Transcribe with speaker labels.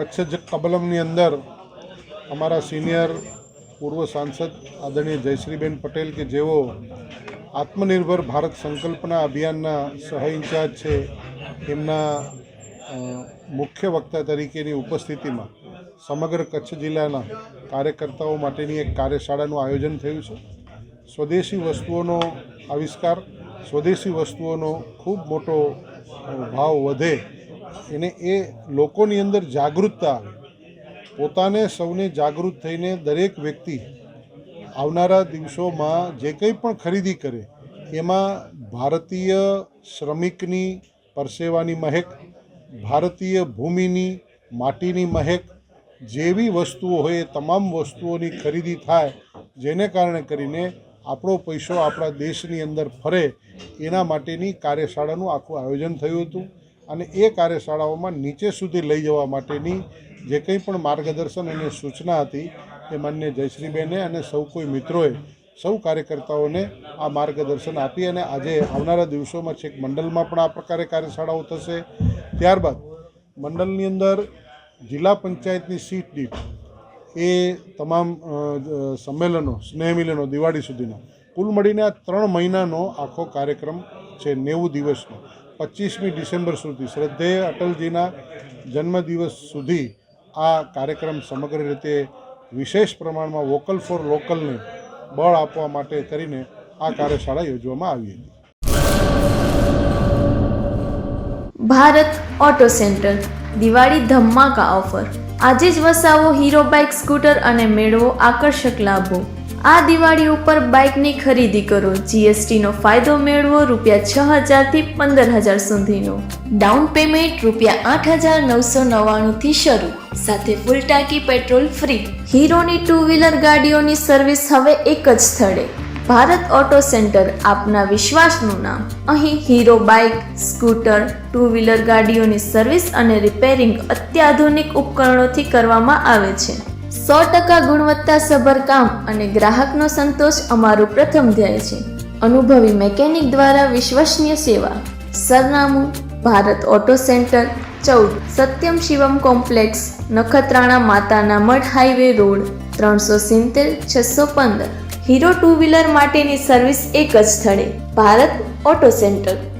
Speaker 1: કચ્છ જ કબલમની અંદર અમારા સિનિયર પૂર્વ સાંસદ આદરણીય જયશ્રીબેન પટેલ કે જેઓ આત્મનિર્ભર ભારત સંકલ્પના અભિયાનના સહ ઇન્ચાર્જ છે, એમના મુખ્ય વક્તા તરીકેની ઉપસ્થિતિમાં સમગ્ર કચ્છ જિલ્લાના કાર્યકર્તાઓ માટેની એક કાર્યશાળાનું આયોજન થયું છે. સ્વદેશી વસ્તુઓનો આવિષ્કાર, સ્વદેશી વસ્તુઓનો ખૂબ મોટો ભાવ વધે એને એ લોકોની અંદર જાગૃતતા આવે. પોતાને સૌને જાગૃત થઈને દરેક વ્યક્તિ આવનારા દિવસોમાં જે કંઈ પણ ખરીદી કરે, એમાં ભારતીય શ્રમિકની પરસેવાની મહેક, ભારતીય ભૂમિની માટીની મહેક, જેવી વસ્તુઓ હોય એ તમામ વસ્તુઓની ખરીદી થાય, જેને કારણે કરીને આપણો પૈસો આપણા દેશની અંદર ફરે, એના માટેની કાર્યશાળાનું આખું આયોજન થયું હતું. અને એ કાર્યશાળાઓમાં નીચે સુધી લઈ જવા માટેની જે કંઈ પણ માર્ગદર્શન અને સૂચના હતી એ માન્ય જયશ્રીબેને અને સૌ કોઈ મિત્રોએ, સૌ કાર્યકર્તાઓને આ માર્ગદર્શન આપી અને આજે આવનારા દિવસોમાં છેક મંડળમાં પણ આ પ્રકારે કાર્યશાળાઓ થશે. ત્યારબાદ મંડળની અંદર જિલ્લા પંચાયતની સીટ દીઠ એ તમામ સંમેલનો, સ્નેહ મિલનો દિવાળી સુધીના, કુલ મળીને આ ત્રણ મહિનાનો આખો કાર્યક્રમ છે નેવું દિવસનો. પચીસમી ડિસેમ્બર સુધી શ્રદ્ધેય અટલજીના જન્મદિવસ સુધી આ કાર્યક્રમ સમગ્ર રીતે વિશેષ પ્રમાણમાં વોકલ ફોર લોકલને બળ આપવા માટે કરીને આ કાર્યશાળા યોજવામાં આવી હતી.
Speaker 2: ભારત ઓટો સેન્ટર, દિવાળી ધમાકા ઓફર. આજે જ વસાવો હીરો બાઇક, સ્કૂટર અને મેળવો આકર્ષક લાભો. આ દિવાળી ઉપર બાઇકની ખરીદી કરો. જીએસટીનો ફાયદો મેળવો, રૂપિયા છ હજારથી પંદર હજાર સુધીનો. ડાઉન પેમેન્ટ રૂપિયા આઠ હજાર નવસો નવ્વાણુંથી શરૂ. સાથે ફૂલ ટાંકી પેટ્રોલ ફ્રી હીરોની ટુ વ્હીલર ગાડીઓની સર્વિસ હવે એક જ સ્થળે. ભારત ઓટો સેન્ટર આપના વિશ્વાસનું નામ. અહીં Hero bike, scooter two wheeler ગાડીઓની service અને રિપેરિંગ અત્યાધુનિક ઉપકરણોથી કરવામાં આવે છે. સો ટકા ગુણવત્તાસભર કામ અને ગ્રાહકનો સંતોષ અમારું પ્રથમ ધ્યેય છે. અનુભવી મેકેનિક દ્વારા વિશ્વસનીય સેવા. સરનામું, ભારત ઓટો સેન્ટર, ચૌદ. સત્યમ શિવમ કોમ્પ્લેક્સ, નખત્રાણા માતાના મઠ હાઈવે રોડ, ત્રણસો સિત્તેર, છસો પંદર. હીરો ટુ વ્હીલર માટેની સર્વિસ એક જ સ્થળે. Bharat auto centre.